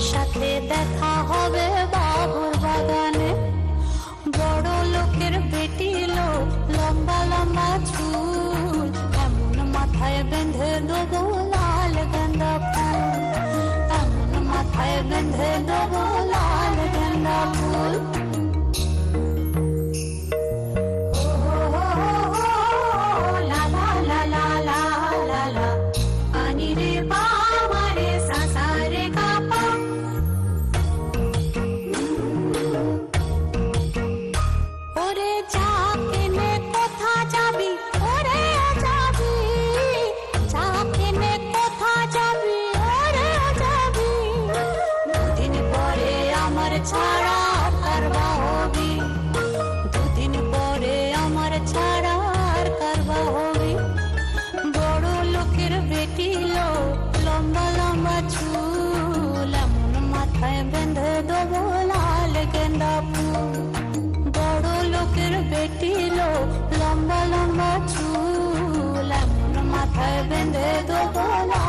সাথে দেখা হবে বাবুর বাগানে। বড় লোকের বেটি লোক লম্বা লম্বা চুল। এমন মাথায় বেঁধে দেবো লাল গাঁদা ফুল। এমন মাথায় বেঁধে দেবো ঠান্ডা বড় লোকের বেটি বেটিল লম্বা লম্বা চুল মাথায় বেঁধে দোলা